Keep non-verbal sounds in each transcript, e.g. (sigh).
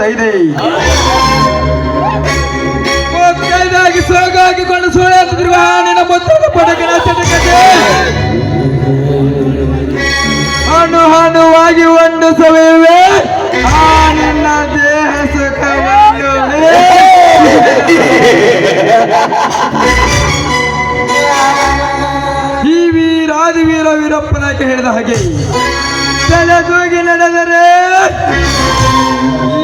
ಮೂವತ್ತೈದು ಮೂವತ್ತೈದಾಗಿ ಸೋಗಾಗಿಕೊಂಡು ಹಾಕಿಕೊಂಡು ಸುಳಿಯುತ್ತಿರುವ ನಿನ್ನ ಮುತ್ತದ ಪಡಗಿನ ಚಟಕತೆ ಹಣ್ಣು ಹಣ್ಣುವಾಗಿ ಒಂದು ಸವಿವೆ ಆ ನಿನ್ನ ದೇಹ ಸುಖವನ್ನು ಈ ವೀರಾದಿ ವೀರ ವೀರಪ್ಪನಾಕೆ ಹೇಳಿದ ಹಾಗೆ. ತಲೆದೂಗಿ ನಡೆದರೆ ಈ ನಾಯಕನ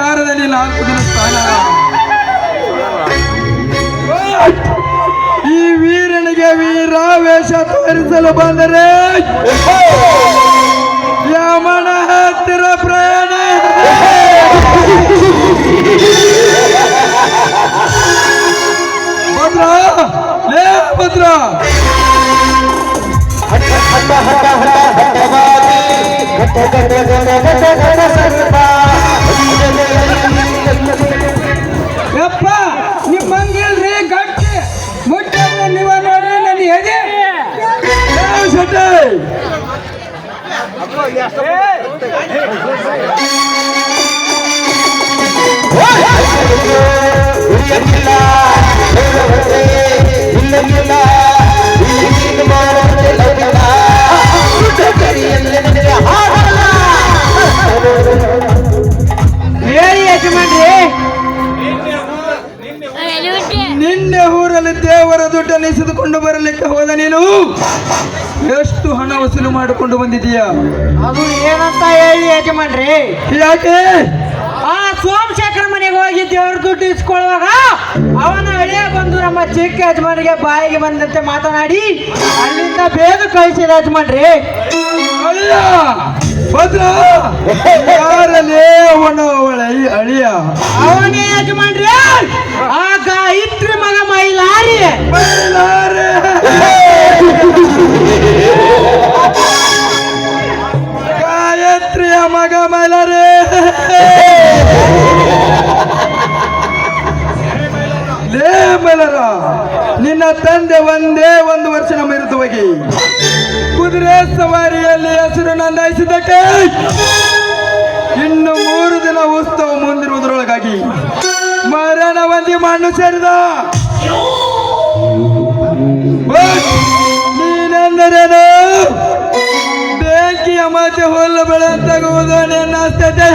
ಅಧಿಕಾರದಲ್ಲಿ ನಾಲ್ಕು ದಿನ ಸ್ಥಾನ ಈ ವೀರನಿಗೆ ವೀರಾವೇಶ ತೋರಿಸಲು ಬಂದರೆ ಯಮನ ಹತ್ತಿರ ಪ್ರಯಾಣ ಭದ್ರ ಲೇ ಭದ್ರ ಯಪ್ಪ ಲೇ ನೆಸೆದುಕೊಂಡು ಬರಲಿಕ್ಕೆ ಹೋದ ನೀನು? ಎಷ್ಟು ಹಣ ವಸೂಲು ಮಾಡಿಕೊಂಡು ಬಂದಿದೀಯ ಅದು ಏನಂತ ಹೇಳಿ ಯಜಮಾನ್ರಿ ಯಾಕೆ? ಆ ಸೋಮಶೇಖರ ಮನೆಗೆ ಹೋಗಿ ದೇವ್ರ ದುಡ್ಡು ಇಸ್ಕೊಳ್ಳುವಾಗ ಅವನ ಅಳಿಯ ಬಂದು ನಮ್ಮ ಚಿಕ್ಕ ಯಜಮಾನಿಗೆ ಬಾಯಿಗೆ ಬಂದಂತೆ ಮಾತನಾಡಿ ಅಲ್ಲಿಂದ ಬೇಗ ಕಳಿಸಿದ ಯಜಮಾನ್ರಿ ಅಳಿಯ! ಭದ್ರ! ಯಾರಲ್ಲಿ ಅವನ ಅವಳ ಅಳಿಯ? ಅವನೇ ಯಜಮಾನ್ರಿ! ಆ ಗಾಯತ್ರಿ ಮಗ ಮೈಲಾರಿ! ಬೈಲಾರೆ. ಗಾಯತ್ರಿಯ ಮಗ ಮೈಲಾರೆ! ಲೇ ಮೈಲಾರ ನಿನ್ನ ತಂದೆ ಒಂದೇ ಒಂದು ವರ್ಷ ನಮ್ಮ ವಿರುದ್ಧವಾಗಿ ಕುದುರೆ ಸವಾರಿಯಲ್ಲಿ ಹೆಸರು ನೋಂದಾಯಿಸಿದ್ದಕ್ಕೆ ಇನ್ನು ಮೂರು ದಿನ ಉತ್ಸವ ಮುಂದಿರುವುದರೊಳಗಾಗಿ ಮರಣ ಒಂದಿ ಮಣ್ಣು ಸೇರಿದ. ನೀನೆಂದರೇನು? ಬೆಂಕಿಯ ಮತ್ತೆ ಹುಲ್ಲು ಬೆಳೆ ತಗುವುದು ಸ್ಥಿತಿ.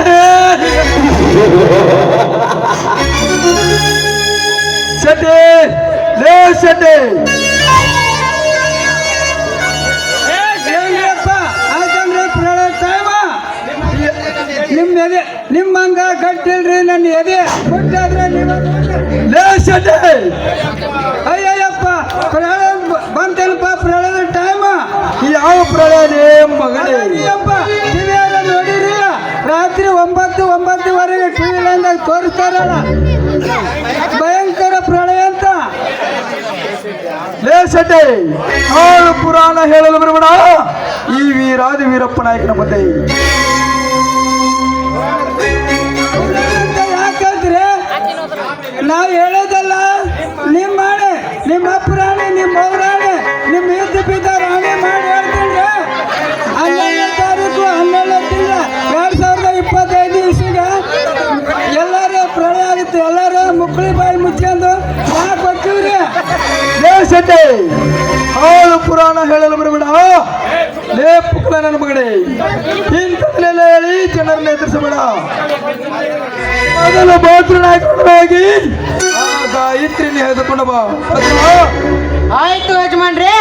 ಶೆಟ್ಟಿ, ಲೇ ಶೆಟ್ಟಿ. ನನ್ನ ಎದೆ ಕೊಟ್ಟಾದ್ರೆ ಅಯ್ಯಯ್ಯಪ್ಪ ಪ್ರಳಯ ಬಂತೇನಪ್ಪ ಪ್ರಳಯದ ಟೈಮ್ ಯಾವ ಪ್ರಳಯನೇ ಮಗಳೇ. ಅಯ್ಯಪ್ಪ ಟಿವಿಯಾಗ ನೋಡಿರಿ. ರಾತ್ರಿ ಒಂಬತ್ತು ಒಂಬತ್ತುವರೆಗೆ ಟಿವಿ ಲೈನ್ದಾಗ ತೋರಿಸ್ತಾರಲ್ಲ. ಭಯಂಕರ ಪ್ರಳಯ ಅಂತ. ಲೇ ಶೆಟ್ಟಿ ಪುರಾಣ ಹೇಳಲು ಬರಬೇಡ ಈ ವೀರಾದಿ ವೀರಪ್ಪ ನಾಯಕನ ಮುಂದೆ ಲೇ ಹಾಳು ಪುರಾಣ ಹೇಳಲು ಬರಬೇಡ ಲೇಪುಕಲ ನನ್ನ ಮಗಡೆ ಇಂಥದ್ದನ್ನೆಲ್ಲ ಹೇಳಿ ಜನರನ್ನ ಎದುರಿಸಬೇಡ. ಮೊದಲು ಬಾತ್ರ ನಾಯಕರಾಗಿ ಗಾಯತ್ರಿ ಎಳೆದುಕೊಂಡು ಬಾ. ಆಯ್ತು ಯಜಮಾನ್ರಿ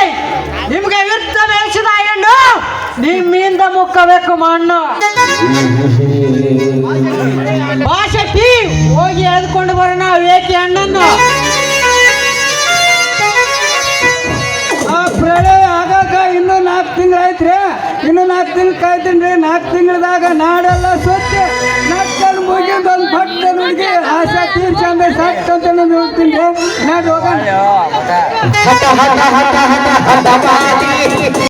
ನಿಮ್ಗೆ ಯುದ್ಧ ಬೇಯಿಸಿದ ಹೆಣ್ಣು ನಿಮ್ಮಿಂದ ಮುಕ್ಕಬೇಕು ಮಣ್ಣು. (laughs) ನಾಲ್ಕು ತಿಂಗಳು ಕಾಯ್ತೀನಿ. ರೀ ನಾಲ್ಕು ತಿಂಗಳದಾಗ ನಾಡೆಲ್ಲ ಸ್ವಚ್ಛ ನಕ್ಕಲ್ ಮುಗಿದ ಒಂದು ಭಟ್ಟ ನುಡ್ಗಿ ಆಸೆ ತೀರ್ಚಂದ್ರೆ ಸಟ್ ಅಂತ ನೋಡ್ತೀನಿ ರೀ ನಾಡ್